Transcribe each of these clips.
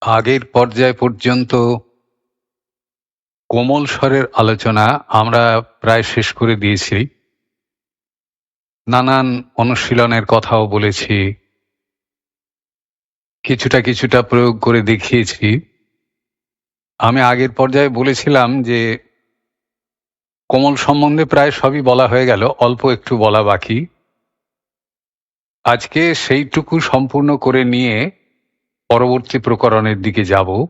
আগের পর্যায় পর্যন্ত কোমল স্বরের আলোচনা আমরা প্রায় শেষ করে দিয়েছি। নানান অনুশীলনের কথাও বলেছি। কিছুটা কিছুটা প্রয়োগ করে দেখিয়েছি। আমি আগের পর্যায়ে বলেছিলাম যে, কোমল সম্বন্ধে প্রায় সবই বলা হয়ে গেল, অল্প একটু বলা বাকি। আজকে সেইটুকু সম্পূর্ণ করে নিয়ে পরবর্তী প্রকরণের দিকে যাব।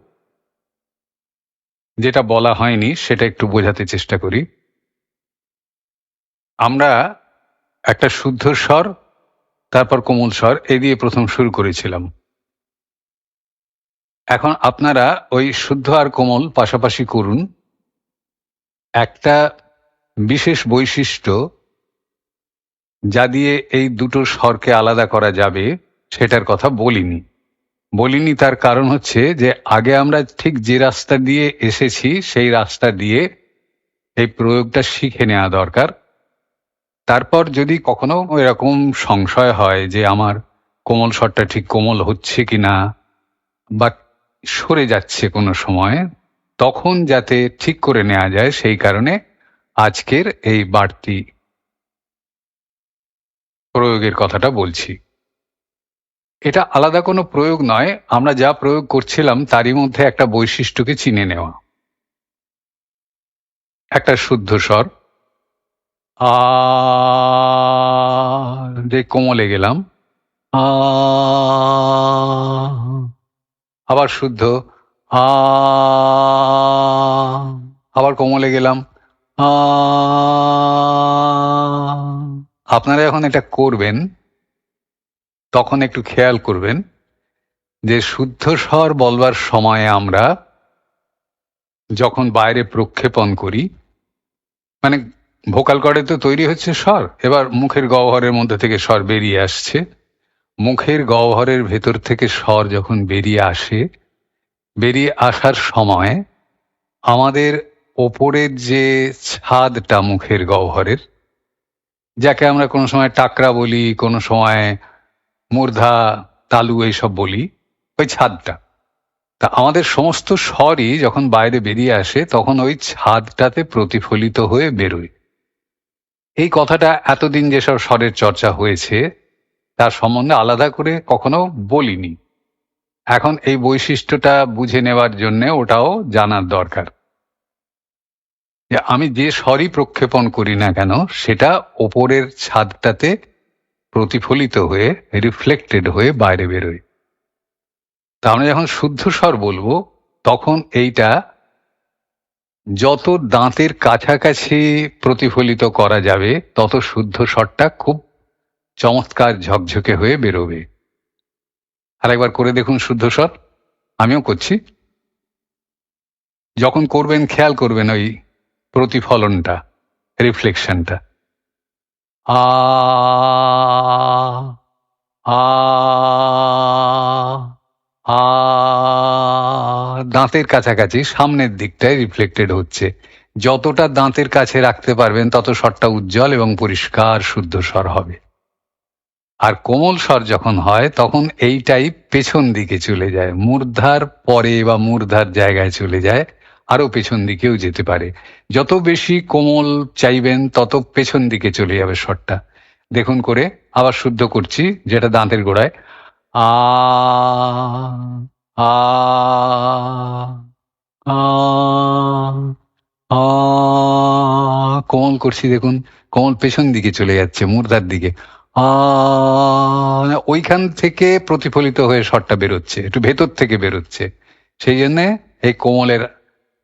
যেটা বলা হয়নি, সেটা একটু বোঝাতে চেষ্টা করি। আমরা একটা শুদ্ধ স্বর, তারপর কোমল স্বর এই দিয়ে প্রথম শুরু করেছিলাম। এখন আপনারা ওই শুদ্ধ আর কোমল পাশাপাশি করুন। একটা বিশেষ বৈশিষ্ট্য যা দিয়ে এই দুটো স্বরকে আলাদা করা যাবে, সেটার কথা বলিনি। বলিনি, তার কারণ হচ্ছে যে আগে আমরা ঠিক যে রাস্তা দিয়ে এসেছি, সেই রাস্তা দিয়ে এই প্রয়োগটা শিখে নেওয়া দরকার। তারপর যদি কখনো এরকম সংশয় হয় যে আমার কোমল স্বরটা ঠিক কোমল হচ্ছে কি না বা সরে যাচ্ছে কোনো সময়, তখন যাতে ঠিক করে নেওয়া যায়, সেই কারণে আজকের এই বাড়তি প্রয়োগের কথাটা বলছি। এটা আলাদা কোনো প্রয়োগ নয়। আমরা যা প্রয়োগ করছিলাম, তারই মধ্যে একটা বৈশিষ্ট্যকে চিনে নেওয়া। একটা শুদ্ধ স্বর। আ যে কোমলে গেলাম। আ, আবার শুদ্ধ। আ, আবার কোমলে গেলাম। আ, আপনারা এখন এটা করবেন। তখন একটু খেয়াল করবেন যে শুদ্ধ স্বর বলবার সময়ে আমরা যখন বাইরে প্রক্ষেপণ করি মানে ভোকাল কর্ডে তো তৈরি হচ্ছে স্বর, এবার মুখের গহ্বরের মধ্যে থেকে স্বর বেরিয়ে আসছে। মুখের গহ্বরের ভেতর থেকে স্বর যখন বেরিয়ে আসে, বেরিয়ে আসার সময় আমাদের ওপরের যে ছাদটা মুখের গহ্বরের, যাকে আমরা কোনো সময় টাকরা বলি, কোনো সময় মূর্ধা, তালু এইসব বলি, ওই ছাদটা। তা আমাদের সমস্ত স্বরই যখন বাইরে বেরিয়ে আসে, তখন ওই ছাদটাতে প্রতিফলিত হয়ে বেরোয়। এই কথাটা এতদিন যেসব স্বরের চর্চা হয়েছে, তার সম্বন্ধে আলাদা করে কখনো বলিনি। এখন এই বৈশিষ্ট্যটা বুঝে নেওয়ার জন্য ওটাও জানার দরকার। যে আমি যে স্বরই প্রক্ষেপণ করি না কেন, সেটা ওপরের ছাদটাতে প্রতিফলিত হয়ে রিফ্লেক্টেড হয়ে বাইরে বেরোয় তা আমরা যখন শুদ্ধ স্বর বলব, তখন এইটা যত দাঁতের কাছাকাছি প্রতিফলিত করা যাবে, তত শুদ্ধ স্বরটা খুব চমৎকার ঝকঝকে হয়ে বেরোবে। আর একবার করে দেখুন শুদ্ধ স্বর। আমিও করছি। যখন করবেন, খেয়াল করবেন ওই প্রতিফলনটা রিফ্লেকশনটা আ দাঁতের কাছাকাছি সামনের দিকটায় রিফ্লেক্টেড হচ্ছে। যতটা দাঁতের কাছে রাখতে পারবেন, তত স্বরটা উজ্জ্বল এবং পরিষ্কার, শুদ্ধ স্বর হবে। আর কোমল স্বর যখন হয়, তখন এইটাই পেছন দিকে চলে যায়। মূর্ধার পরে বা মূর্ধার জায়গায় চলে যায় আরও পেছন দিকেও যেতে পারে। যত বেশি কোমল চাইবেন, তত পেছন দিকে চলে যাবে স্বরটা। দেখুন করে, আবার শুদ্ধ করছি, যেটা দাঁতের গোড়ায়, আ আ কোমল করছি দেখুন, কোমল পেছন দিকে চলে যাচ্ছে, মুর্দার দিকে। আ মানে ওইখান থেকে প্রতিফলিত হয়ে স্বরটা বেরোচ্ছে, একটু ভেতর থেকে বেরোচ্ছে। সেই জন্যে এই কোমলের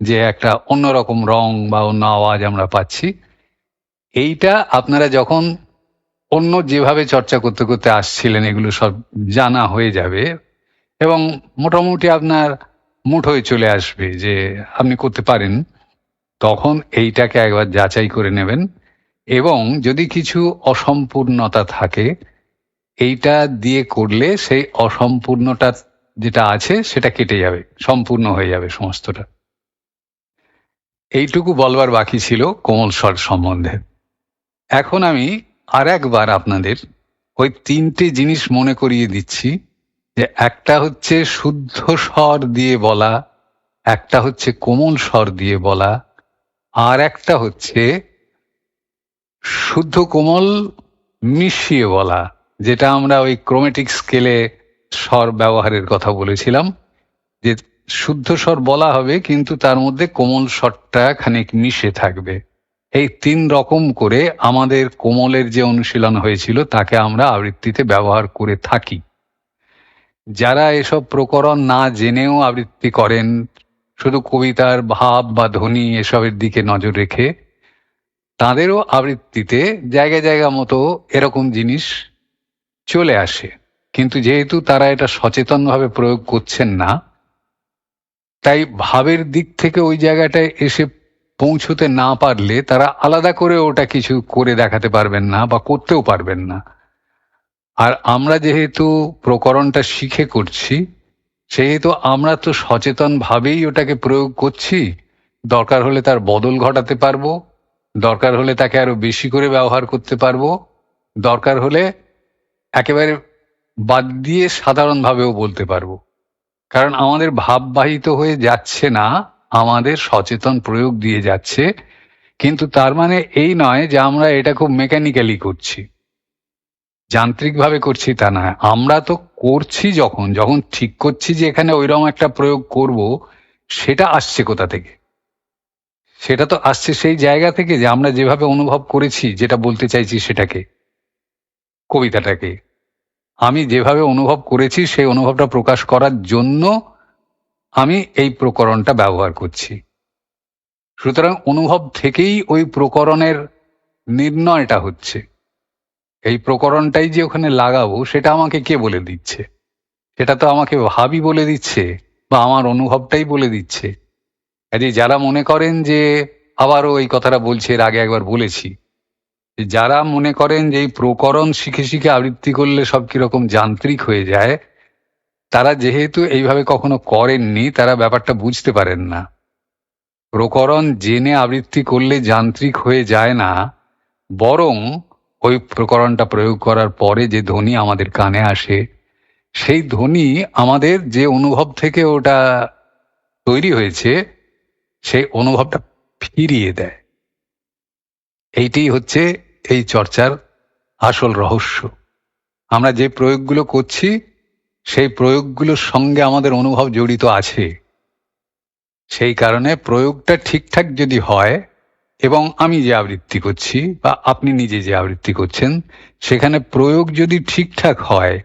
যে একটা অন্যরকম রং বা অন্য আওয়াজ আমরা পাচ্ছি, এইটা আপনারা যখন অন্য যেভাবে চর্চা করতে করতে আসছিলেন, এগুলো সব জানা হয়ে যাবে। এবং মোটামুটি আপনার মুঠোয় চলে আসবে যে আপনি করতে পারেন। তখন এইটাকে একবার যাচাই করে নেবেন এবং যদি কিছু অসম্পূর্ণতা থাকে, এইটা দিয়ে করলে সেই অসম্পূর্ণটা যেটা আছে সেটা কেটে যাবে, সম্পূর্ণ হয়ে যাবে সমস্তটা। এইটুকু বলবার বাকি ছিল কোমল স্বর সম্বন্ধে। এখন আমি আর একবার আপনাদের ওই তিনটে জিনিস মনে করিয়ে দিচ্ছি। যে একটা হচ্ছে শুদ্ধ স্বর দিয়ে বলা, একটা হচ্ছে কোমল স্বর দিয়ে বলা, আর একটা হচ্ছে শুদ্ধ কোমল মিশিয়ে বলা, যেটা আমরা ওই ক্রোমেটিক স্কেলে স্বর ব্যবহারের কথা বলেছিলাম, যে শুদ্ধ স্বর বলা হবে কিন্তু তার মধ্যে কোমল স্বরটা খানিক মিশে থাকবে। এই তিন রকম করে আমাদের কোমলের যে অনুশীলন হয়েছিল, তাকে আমরা আবৃত্তিতে ব্যবহার করে থাকি। যারা এসব প্রকরণ না জেনেও আবৃত্তি করেন, শুধু কবিতার ভাব বা ধ্বনি এসবের দিকে নজর রেখে, তাদেরও আবৃত্তিতে জায়গা জায়গা মতো এরকম জিনিস চলে আসে। কিন্তু যেহেতু তারা এটা সচেতনভাবে প্রয়োগ করছেন না, তাই ভাবের দিক থেকে ওই জায়গাটায় এসে পৌঁছতে না পারলে তারা আলাদা করে ওটা কিছু করে দেখাতে পারবেন না বা করতেও পারবেন না। আর আমরা যেহেতু প্রকরণটা শিখে করছি, সেহেতু আমরা তো সচেতনভাবেই ওটাকে প্রয়োগ করছি। দরকার হলে তার বদল ঘটাতে পারব, দরকার হলে তাকে আরও বেশি করে ব্যবহার করতে পারব, দরকার হলে একেবারে বাদ দিয়ে সাধারণভাবেও বলতে পারব। কারণ আমাদের ভাববাহিত হয়ে যাচ্ছে না, আমাদের সচেতন প্রয়োগ দিয়ে যাচ্ছে, কিন্তু তার মানে এই নয় যে আমরা এটা খুব মেকানিক্যালি করছি। যান্ত্রিকভাবে করছি তা না। আমরা তো করছি যখন যখন ঠিক করছি যে এখানে ওইরকম একটা প্রয়োগ করব, সেটা আসছে কোথা থেকে? সেটা তো আসছে সেই জায়গা থেকে যে আমরা যেভাবে অনুভব করেছি, যেটা বলতে চাইছি সেটাকে, কবিতাটাকে। আমি যেভাবে অনুভব করেছি, সেই অনুভবটা প্রকাশ করার জন্য আমি এই প্রকরণটা ব্যবহার করছি। সুতরাং অনুভব থেকেই ওই প্রকরণের নির্ণয়টা হচ্ছে। এই প্রকরণটাই যে ওখানে লাগাবো, সেটা আমাকে কে বলে দিচ্ছে? সেটা তো আমাকে ভাবি বলে দিচ্ছে, বা আমার অনুভবটাই বলে দিচ্ছে। কাজে যারা মনে করেন যে, আবারও এই কথাটা বলছে, এর আগে একবার বলেছি যারা মনে করেন যে এই প্রকরণ শিখে শিখে আবৃত্তি করলে সব কীরকম যান্ত্রিক হয়ে যায়, তারা যেহেতু এইভাবে কখনো করেননি, তারা ব্যাপারটা বুঝতে পারেন না। প্রকরণ জেনে আবৃত্তি করলে যান্ত্রিক হয়ে যায় না, বরং ওই প্রকরণটা প্রয়োগ করার পরে যে ধ্বনি আমাদের কানে আসে, সেই ধ্বনি আমাদের যে অনুভব থেকে ওটা তৈরি হয়েছে, সেই অনুভবটা ফিরিয়ে দেয়। এইটি হচ্ছে এই চর্চার আসল রহস্য। আমরা যে প্রয়োগগুলো করছি, সেই প্রয়োগগুলোর সঙ্গে আমাদের অনুভব জড়িত আছে। সেই কারণে প্রয়োগটা ঠিকঠাক যদি হয় এবং আমি যে আবৃত্তি করছি বা আপনি নিজে যে আবৃত্তি করছেন, সেখানে প্রয়োগ যদি ঠিকঠাক হয়,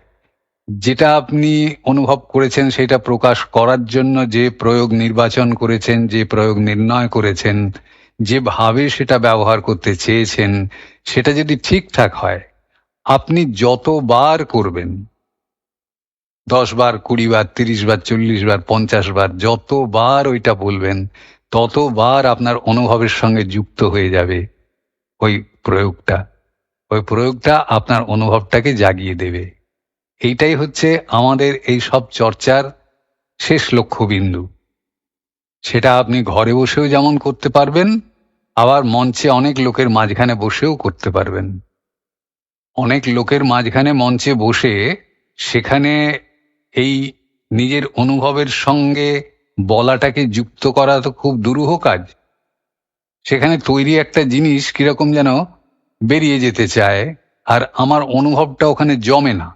যেটা আপনি অনুভব করেছেন, সেটা প্রকাশ করার জন্য যে প্রয়োগ নির্বাচন করেছেন, যে প্রয়োগ নির্ণয় করেছেন যেভাবে সেটা ব্যবহার করতে চেয়েছেন, সেটা যদি ঠিকঠাক হয়, আপনি যতবার করবেন, দশ বার, কুড়ি বার, তিরিশ বার, চল্লিশ বার, পঞ্চাশ বার, যতবার ওইটা বলবেন ততবার আপনার অনুভবের সঙ্গে যুক্ত হয়ে যাবে ওই প্রয়োগটা। ওই প্রয়োগটা আপনার অনুভবটাকে জাগিয়ে দেবে। এইটাই হচ্ছে আমাদের এই সব চর্চার শেষ লক্ষ্যবিন্দু। সেটা আপনি ঘরে বসেও যেমন করতে পারবেন, আবার মঞ্চে অনেক লোকের মাঝখানে বসেও করতে পারবেন। অনেক লোকের মাঝখানে মঞ্চে বসে সেখানে এই নিজের অনুভবের সঙ্গে বলাটাকে যুক্ত করা তো খুব দুরূহ কাজ। সেখানে তৈরি একটা জিনিস কীরকম যেন বেরিয়ে যেতে চায়, আর আমার অনুভবটা ওখানে জমে না।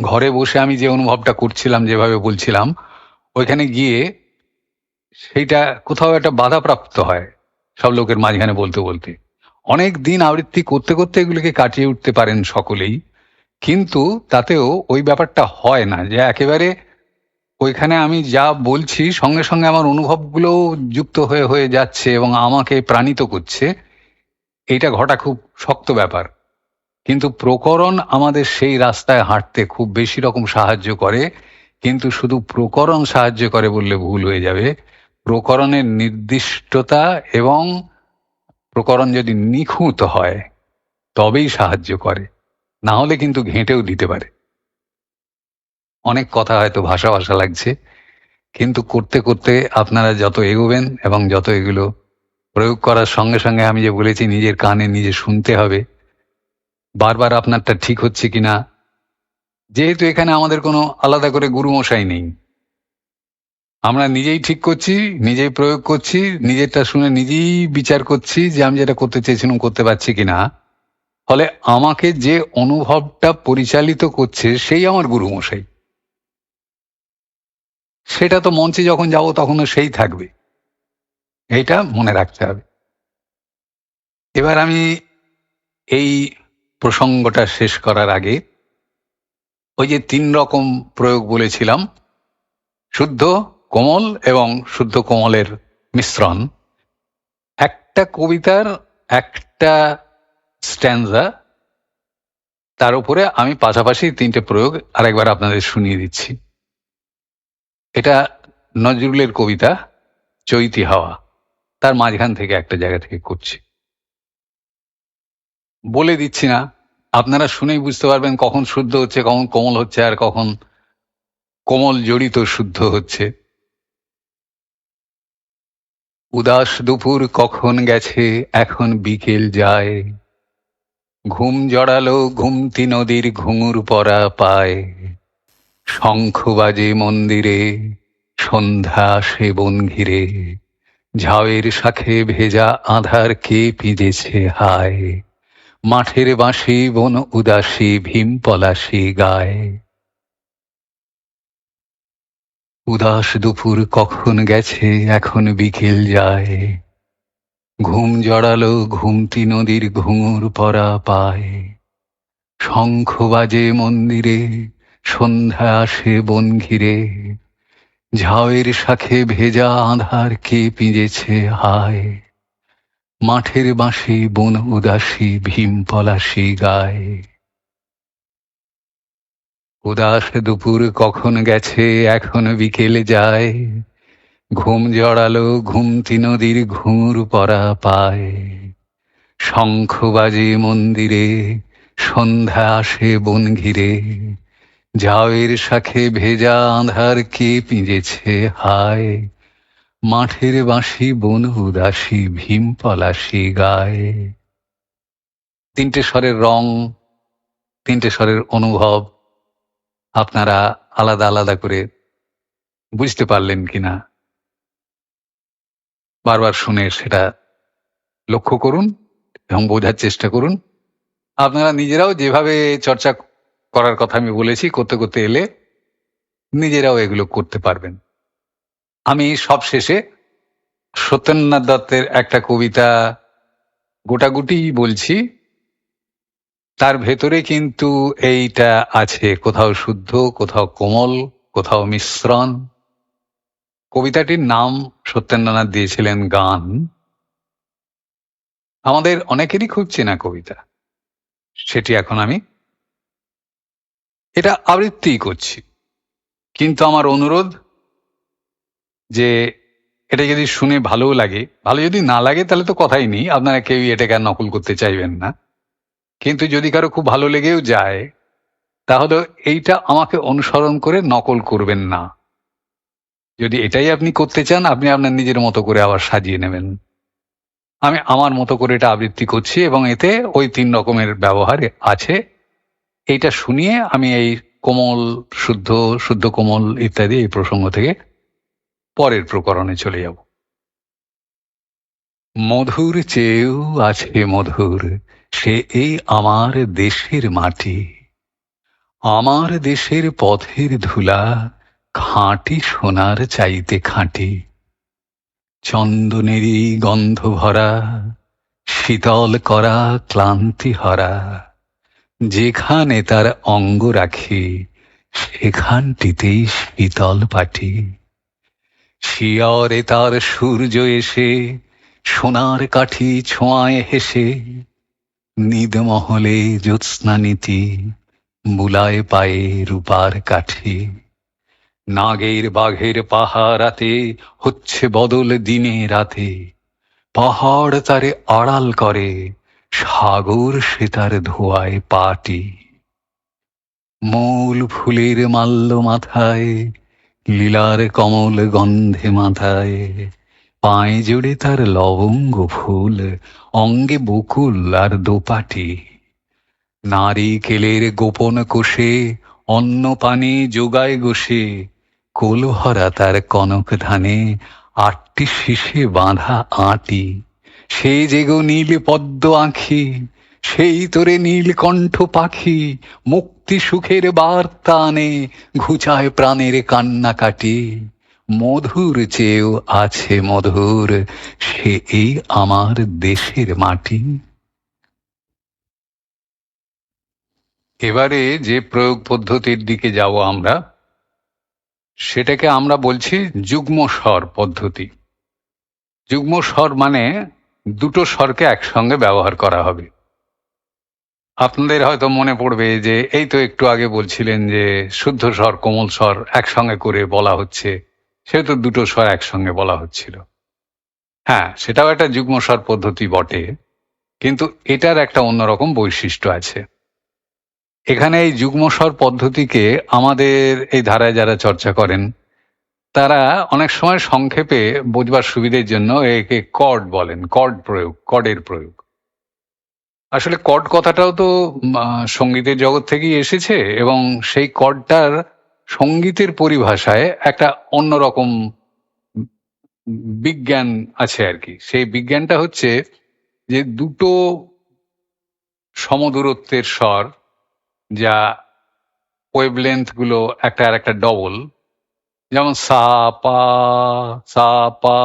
ঘরে বসে আমি যে অনুভবটা করছিলাম, যেভাবে বলছিলাম, ওইখানে গিয়ে সেইটা কোথাও একটা বাধাপ্রাপ্ত হয় সব লোকের মাঝখানে বলতে বলতে। অনেক দিন আবৃত্তি করতে করতে এগুলিকে কাটিয়ে উঠতে পারেন সকলেই, কিন্তু তাতেও ওই ব্যাপারটা হয় না যে একেবারে ওইখানে আমি যা বলছি সঙ্গে সঙ্গে আমার অনুভবগুলোও যুক্ত হয়ে হয়ে যাচ্ছে এবং আমাকে প্রাণিত করছে। এটা ঘটা খুব শক্ত ব্যাপার। কিন্তু প্রকরণ আমাদের সেই রাস্তায় হাঁটতে খুব বেশি রকম সাহায্য করে। কিন্তু শুধু প্রকরণ সাহায্য করে বললে ভুল হয়ে যাবে। প্রকরণের নির্দিষ্টতা এবং প্রকরণ যদি নিখুঁত হয়, তবেই সাহায্য করে। না হলে কিন্তু ঘেঁটেও দিতে পারে। অনেক কথা হয়তো ভাষা ভাষা লাগছে, কিন্তু করতে করতে আপনারা যত এগোবেন এবং যত এগুলো প্রয়োগ করার সঙ্গে সঙ্গে আমি যে বলেছি নিজের কানে নিজে শুনতে হবে, বারবার আপনারটা ঠিক হচ্ছে কিনা, যেহেতু এখানে আমাদের কোনো আলাদা করে গুরুমশাই নেই। আমরা নিজেই ঠিক করছি, নিজেই প্রয়োগ করছি, নিজেরটা শুনে নিজেই বিচার করছি যে আমি যেটা করতে চেয়েছিলাম করতে পারছি কিনা। ফলে আমাকে যে অনুভবটা পরিচালিত করছে সেই আমার গুরুমশাই। সেটা তো মঞ্চে যখন যাব তখনও সেই থাকবে। এইটা মনে রাখতে হবে। এবার আমি এই প্রসঙ্গটা শেষ করার আগে ওই যে তিন রকম প্রয়োগ বলেছিলাম, শুদ্ধ কোমল এবং শুদ্ধ কোমলের মিশ্রণ। একটা কবিতার একটা স্ট্যান্ডা তার উপরে আমি পাশাপাশি তিনটে প্রয়োগ আরেকবার আপনাদের শুনিয়ে দিচ্ছি। এটা নজরুলের কবিতা, চৈতি হাওয়া। তার মাঝখান থেকে একটা জায়গা থেকে করছি। বলে দিচ্ছি না, আপনারা শুনেই বুঝতে পারবেন কখন শুদ্ধ হচ্ছে, কখন কোমল হচ্ছে, আর কখন কোমল জড়িত শুদ্ধ হচ্ছে। উদাস দুপুর কখন গেছে, এখন বিকেল যায়। ঘুম জড়ালো ঘুমতি নদীর ঘুঙুর পরা পায়। শঙ্খ বাজে মন্দিরে, সন্ধ্যা আসে বন ঘিরে ঝাউয়ের শাখে ভেজা আধার কে পিজেছে হায়? মাঠের বাঁশি বন উদাসী, ভীম পলাশি গায়। উদাস দুপুর কখন গেছে, এখন বিকেল যায়। ঘুম জড়ালো ঘুমতি নদীর ঘুঙুর পরা পায় শঙ্খ বাজে মন্দিরে সন্ধ্যা আসে বন ঘিরে, ঝাউয়ের শাখে ভেজা আধার কে পিঁজেছে হায়। মাঠের বাঁশি বন উদাসী, ভীম পলাশি গায়। উদাস দুপুর কখন গেছে, এখন বিকেলে যায়। ঘুম জড়ালো ঘুমতি নদীর ঘুঙুর পরা পায়। শঙ্খ বাজে মন্দিরে, সন্ধ্যা আসে বন ঘিরে। ঝাউয়ের শাখে ভেজা আধার কে পিঁজেছে হায়? মাঠের বাঁশি বন উদাসী, ভীম পলাশি গায়। তিনটে স্বরের রং, তিনটে স্বরের অনুভব, আপনারা আলাদা আলাদা করে বুঝতে পারলেন কিনা? বারবার শুনে সেটা লক্ষ্য করুন এবং বোঝার চেষ্টা করুন। আপনারা নিজেরাও যেভাবে চর্চা করার কথা আমি বলেছি, করতে করতে এলে নিজেরাও এগুলো করতে পারবেন। আমি সব শেষে সত্যেন্দ্রনাথ দত্তের একটা কবিতা গোটাগুটি বলছি। তার ভেতরে কিন্তু এইটা আছে, কোথাও শুদ্ধ, কোথাও কোমল, কোথাও মিশ্রণ। কবিতাটির নাম সত্যেন্দ্রনাথ দিয়েছিলেন গান। আমাদের অনেকেরই খুব চেনা কবিতা। সেটি এখন আমি এটা আবৃত্তি করছি। কিন্তু আমার অনুরোধ যে এটা যদি শুনে ভালো লাগে, ভালো যদি না লাগে তাহলে তো কথাই নেই, আপনারা কেউই এটাকে আর নকল করতে চাইবেন না। কিন্তু যদি কারও খুব ভালো লেগেও যায়, তাহলে এইটা আমাকে অনুসরণ করে নকল করবেন না। যদি এটাই আপনি করতে চান, আপনি আপনার নিজের মতো করে আবার সাজিয়ে নেবেন। আমি আমার মতো করে এটা আবৃত্তি করছি এবং এতে ওই তিন রকমের ব্যবহার আছে। এইটা শুনিয়ে আমি এই কোমল, শুদ্ধ শুদ্ধ কোমল ইত্যাদি এই প্রসঙ্গ থেকে পরের প্রকরণে চলে যাব। মধুর চেয়েও আছে মধুর, সে এই আমার দেশের মাটি। আমার দেশের পথের ধুলা, খাঁটি সোনার চাইতে খাঁটি। চন্দনেরই গন্ধ ভরা শীতল করা ক্লান্তি হরা যেখানে তার অঙ্গ রাখি, সেখানটিতেই শীতল পাটি শিয়রে তার সূর্য এসে, সোনার কাঠি ছোঁয়ায় হেসে, নিদমহলে জ্যোৎস্না নীতি বুলায় পায়ে রূপার কাঠি। নাগের বাঘের পাহারাতে হচ্ছে বদল দিনে রাতে, পাহাড় তারে আড়াল করে সাগর সে তার ধোয়ায় পাটি। মূল ফুলের মাল্য মাথায়, লীলার কমল গন্ধে মাথায়। পায়ে জুড়ে তার লবঙ্গ ফুল, অঙ্গে বকুল আর দোপাটি। নারী কেলের গোপন কোষে, অন্ন পানি যোগায় গোসে কোলহরা তার কনক ধানে, আটটি শীষে বাঁধা আটি। সে যেগো নীল পদ্ম আঁখি, সেই তোরে নীলকণ্ঠ পাখি, মুক্তি সুখের বার্তা আনে ঘুচায় প্রাণের কান্না কাটি মধুর চেয়েও আছে মধুর, সে এই আমার দেশের মাটি। এবারে যে প্রয়োগ পদ্ধতির দিকে যাব আমরা, সেটাকে আমরা বলছি যুগ্ম স্বর পদ্ধতি। যুগ্ম স্বর মানে দুটো স্বরকে একসঙ্গে ব্যবহার করা হবে। আপনাদের হয়তো মনে পড়বে যে, এই তো একটু আগে বলছিলেন যে, শুদ্ধ স্বর, কোমল স্বর একসঙ্গে করে বলা হচ্ছে। সেহেতু দুটো স্বর একসঙ্গে বলা হচ্ছিল। হ্যাঁ সেটাও একটা যুগ্ম স্বর পদ্ধতি বটে, কিন্তু এটার একটা অন্যরকম বৈশিষ্ট্য আছে। এখানে এই যুগ্ম স্বর পদ্ধতিকে আমাদের এই ধারায় যারা চর্চা করেন তারা অনেক সময় সংক্ষেপে বোঝবার সুবিধের জন্য একে কর্ড বলেন কর্ড প্রয়োগ কর্ডের প্রয়োগ। আসলে কর্ড কথাটাও তো সঙ্গীতের জগৎ থেকেই এসেছে এবং সেই কর্ডটার সঙ্গীতের পরিভাষায় একটা অন্যরকম বিজ্ঞান আছে আর কি। সেই বিজ্ঞানটা হচ্ছে যে দুটো সমদূরত্বের স্বর, যা ওয়েবলেন্থগুলো একটা আর একটা ডবল যেমন সা, পা সা, পা,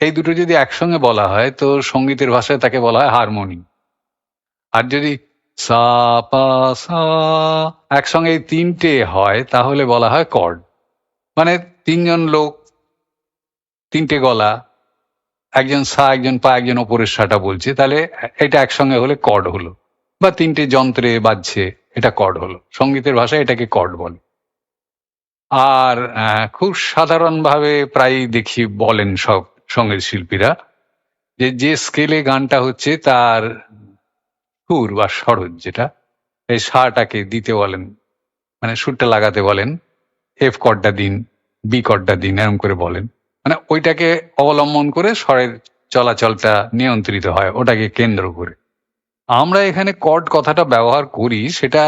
এই দুটো যদি একসঙ্গে বলা হয়, তো সঙ্গীতের ভাষায় তাকে বলা হয় হারমোনি। আর যদি সা, পা, সা একসঙ্গে এই তিনটে হয়, তাহলে বলা হয় কর্ড। মানে তিনজন লোক, তিনটে গলা, একজন সা, একজন পা, একজন ওপরের সাটা বলছে, তাহলে এটা একসঙ্গে হলে কর্ড হলো। বা তিনটে যন্ত্রে বাজছে, এটা কর্ড হলো। সঙ্গীতের ভাষায় এটাকে কর্ড বলে। আর খুব সাধারণভাবে প্রায় দেখি বলেন সব সংগীত শিল্পীরা যে যে স্কেলে গানটা হচ্ছে তার সুর বা সরজ যেটা, এই সাটাকে দিতে বলেন মানে সুরটা লাগাতে বলেন এফ কর্ডটা দিন বি কর্ডটা দিন, এরম করে বলেন। মানে ওইটাকে অবলম্বন করে স্বরের চলাচলটা নিয়ন্ত্রিত হয়, ওটাকে কেন্দ্র করে। আমরা এখানে কর্ড কথাটা ব্যবহার করি, সেটা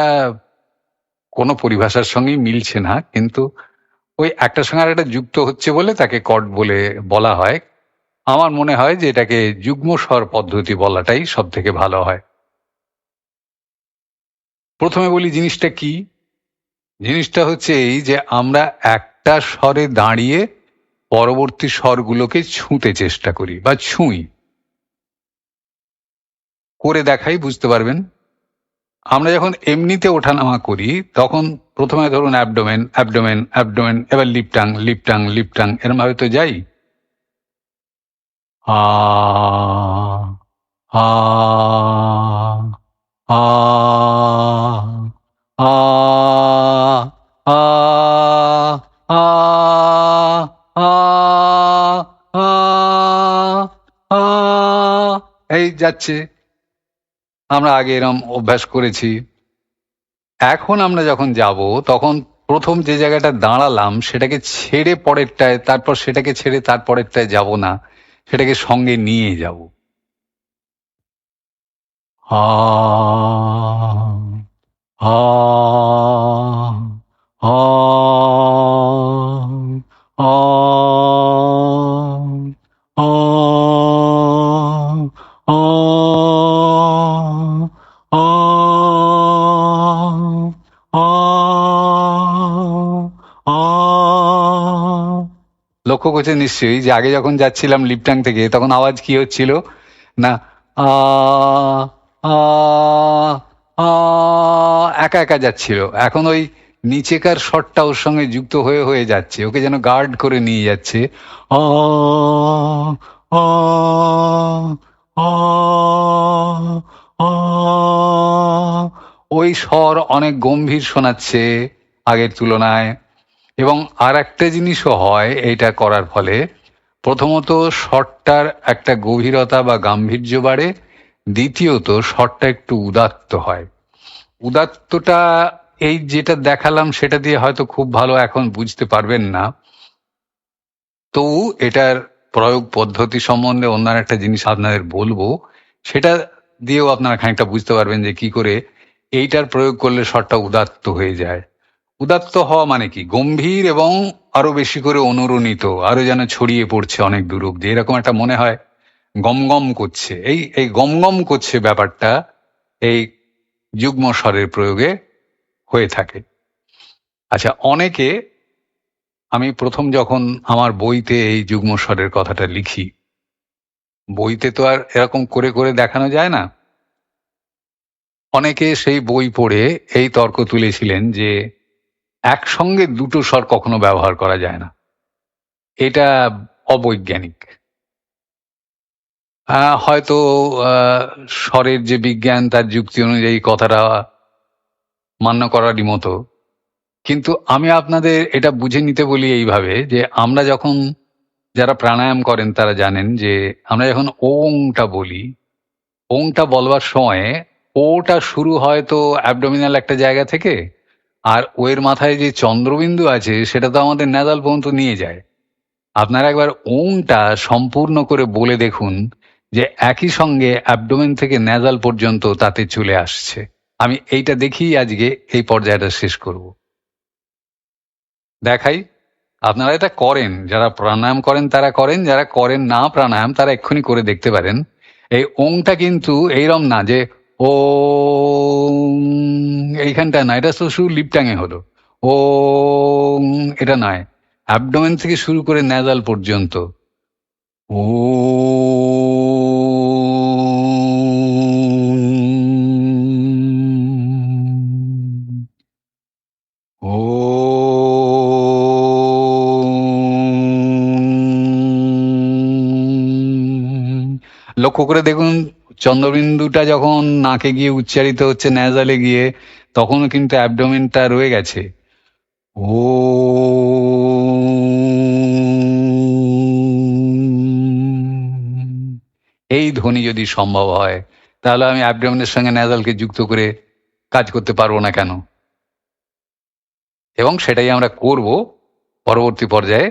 কোনো পরিভাষার সঙ্গেই মিলছে না, কিন্তু ওই একটার সঙ্গে আরেকটা যুক্ত হচ্ছে বলে তাকে কর্ড বলে বলা হয়। আমার মনে হয় যে এটাকে যুগ্ম স্বর পদ্ধতি বলাটাই সব থেকে ভালো হয়। প্রথমে বলি জিনিসটা কি? জিনিসটা হচ্ছে এই যে আমরা একটা স্বরে দাঁড়িয়ে পরবর্তী স্বরগুলোকে ছুঁতে চেষ্টা করি বা ছুঁই। করে দেখাই, বুঝতে পারবেন? আমরা যখন এমনিতে ওঠানামা করি তখন প্রথমে ধরুন অ্যাবডোমেন অ্যাবডোমেন অ্যাবডোমেন এবার লিপটাং লিপটাং লিপটাং এরম ভাবে তো যাই আ আ আ আ এই যাচ্ছে আমরা আগে এরম অভ্যাস করেছি। এখন আমরা যখন যাব, তখন প্রথম যে জায়গাটা দাঁড়ালাম, সেটাকে ছেড়ে পরেরটায়, তারপর সেটাকে ছেড়ে তারপরেরটায় যাব না, সেটাকে সঙ্গে নিয়ে যাব। আ আ লক্ষ্য করছে নিশ্চয়ই যে আগে যখন যাচ্ছিলাম লিপটাং থেকে, তখন আওয়াজ কি হচ্ছিল? না একা একা যাচ্ছিল। এখন ওই নিচেকার শটটা ওর সঙ্গে যুক্ত হয়ে হয়ে যাচ্ছে। ওকে যেন গার্ড করে নিয়ে যাচ্ছে। ওই স্বর অনেক গম্ভীর শোনাচ্ছে আগের তুলনায়। এবং আর একটা জিনিসও হয় এইটা করার ফলে। প্রথমত শটটার একটা গভীরতা বা গাম্ভীর্য বাড়ে। দ্বিতীয়ত শটটা একটু উদাত্ত হয়। উদাত্তটা এই যেটা দেখালাম সেটা দিয়ে হয়তো খুব ভালো এখন বুঝতে পারবেন না। তবু এটার প্রয়োগ পদ্ধতি সম্বন্ধে অন্যান্য একটা জিনিস আপনাদের বলব। সেটা দিয়েও আপনারা খানিকটা বুঝতে পারবেন যে কি করে এইটার প্রয়োগ করলে স্বরটা উদাত্ত হয়ে যায়। উদাত্ত হওয়া মানে কি? গম্ভীর এবং আরও বেশি করে অনুরণিত, আরও যেন ছড়িয়ে পড়ছে অনেক দূর অব্দি এরকম একটা মনে হয় গমগম করছে। এই এই গমগম করছে ব্যাপারটা এই যুগ্ম স্বরের প্রয়োগে হয়ে থাকে। আচ্ছা অনেকে আমি প্রথম যখন আমার বইতে এই যুগ্ম স্বরের কথাটা লিখি, বইতে তো আর এরকম করে করে দেখানো যায় না। অনেকে সেই বই পড়ে এই তর্ক তুলেছিলেন যে একসঙ্গে দুটো স্বর কখনো ব্যবহার করা যায় না। এটা অবৈজ্ঞানিক। হয়তো স্বরের যে বিজ্ঞান, তার যুক্তি অনুযায়ী কথাটা মান্য করারই মতো। কিন্তু আমি আপনাদের এটা বুঝে নিতে বলি এইভাবে যে, আমরা যখন যারা প্রাণায়াম করেন, তারা জানেন যে, আমরা যখন ওংটা বলি, ওংটা বলবার সময়ে ওটা শুরু হয় তো অ্যাবডোমিনাল একটা জায়গা থেকে আর ওয়ের মাথায় যে চন্দ্রবিন্দু আছে, সেটা তো আমাদের নেদাল পর্যন্ত নিয়ে যায়। আপনারা একবার ওংটা সম্পূর্ণ করে বলে দেখুন যে একই সঙ্গে অ্যাবডোমেন থেকে নেজাল পর্যন্ত তাতে চলে আসছে। আমি এইটা দেখি আজকে, এই পর্যায়টা শেষ করব। দেখাই, আপনারা এটা করেন, যারা প্রাণায়াম করেন তারা করেন, যারা করেন না প্রাণায়াম তারা এক্ষুনি করে দেখতে পারেন। এই ওংটা কিন্তু এইরম না যে ও এইখানটা না এটা তো শুধু লিপটাঙে হলো। ও এটা নয় অ্যাবডোমেন থেকে শুরু করে ন্যাজাল পর্যন্ত। ও ও লক্ষ্য করে দেখুন চন্দ্রবিন্দুটা যখন নাকে গিয়ে উচ্চারিত হচ্ছে ন্যাজালে গিয়ে, তখনও কিন্তু অ্যাবডোমেনটা রয়ে গেছে। ও এই ধ্বনি যদি সম্ভব হয়, তাহলে আমি অ্যাবডোমেনের সঙ্গে ন্যাজালকে যুক্ত করে কাজ করতে পারব না কেন? এবং সেটাই আমরা করব পরবর্তী পর্যায়ে।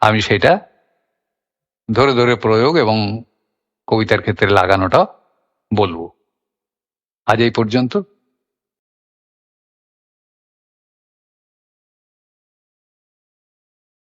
আমি সেটা ধরে ধরে প্রয়োগ এবং কবিতার ক্ষেত্রে লাগানোটা বলব। আজ এই পর্যন্ত।